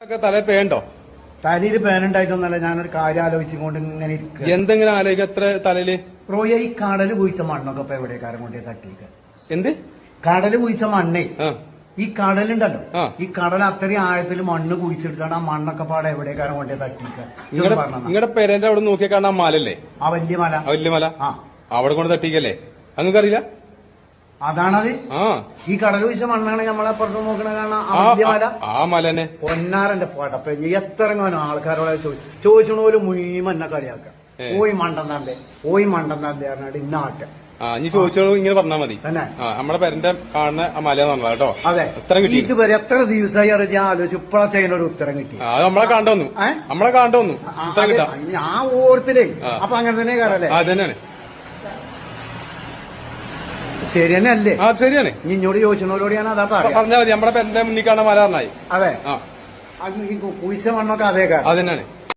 തല പേണ്ടോ? തലയിൽ പേനുണ്ടായിട്ടൊന്നല്ല ഞാനൊരു കാര്യം ആലോചിച്ചുകൊണ്ട് ഇങ്ങനെ ഇരിക്കുക. എന്തെങ്കിലും ആലോചിക്കുക എത്ര തലയിൽ? റോയ ഈ കടൽ കുഴിച്ച മണ്ണൊക്കെ ഇപ്പൊ എവിടേക്കാരം കൊണ്ടേ തട്ടിയിക്ക. എന്ത്? കടൽ കുഴിച്ച മണ്ണേ. ഈ കടലുണ്ടല്ലോ. ഈ കടൽ അത്രയും ആഴത്തിൽ മണ്ണ് കുഴിച്ചെടുത്താണ് ആ മണ്ണൊക്കെ പാടെ എവിടേക്കാരം കൊണ്ടേ തട്ടിയിക്ക. നിങ്ങളുടെ പേരന്റെ അവിടെ നോക്കിയാൽ കാണാൻ മലല്ലേ? ആ വലിയ മല. വലിയ മല. ആ. അവിടെ കൊണ്ട് തട്ടിക്കല്ലേ അങ്ങറിയില്ല അതാണത് ഈ കടൽ വീശ മണ്ണാണ് നമ്മളെ പുറത്ത് നോക്കണ കാണാൻ ആ ആ വലിയ മല ആ- ആ മല തന്നെ പൊന്നാരന്റെ പടപ്പ എത്ര ആൾക്കാരോടെ ചോദിച്ചു ചോദിച്ചോണ്ട് പോലും മുഴുവൻ എന്നെ കളിയാക്കാം. ഓയ് മണ്ടന്നാന്റെ ഓയ് മണ്ടന്നാന്റെ പറഞ്ഞാട്ട് ഇന്നാട്ടെ ആ ഇനി ചോദിച്ചോളൂ ഇങ്ങനെ പറഞ്ഞാൽ മതി നമ്മുടെ പേരന്റെ കാണുന്ന ആ മല പറഞ്ഞ കേട്ടോ അതെ ഉത്തരം കിട്ടി ഇതുവരെ എത്ര ദിവസമായി അറിയാം ഞാൻ ആലോചിച്ചു ഇപ്പഴാ ചെയ്യുന്ന ഒരു ഉത്തരം കിട്ടി അത് നമ്മളെ കാണ്ടോന്നു നമ്മളെ കാണ്ടോന്നു ഉത്തരം കിട്ടാ ആ ഓർത്തിലേ ആ. അപ്പൊ അങ്ങനെ തന്നെ കാരല്ലേ ആ തന്നെയാണ് ശരി അല്ലേ ആ ശരിയാണ്. ഇനി ഇന്നോട് ചോദിച്ചോളോട് ഞാൻ അതാ പറയാം. പറഞ്ഞാൽ മതി നമ്മുടെ പേരന്റെ മുന്നിൽ കാണാൻ മല പറഞ്ഞായി അതെ കുഴിച്ച മണ്ണൊക്കെ അതേ അതന്നെയാണ്. അത് തന്നെയാണ്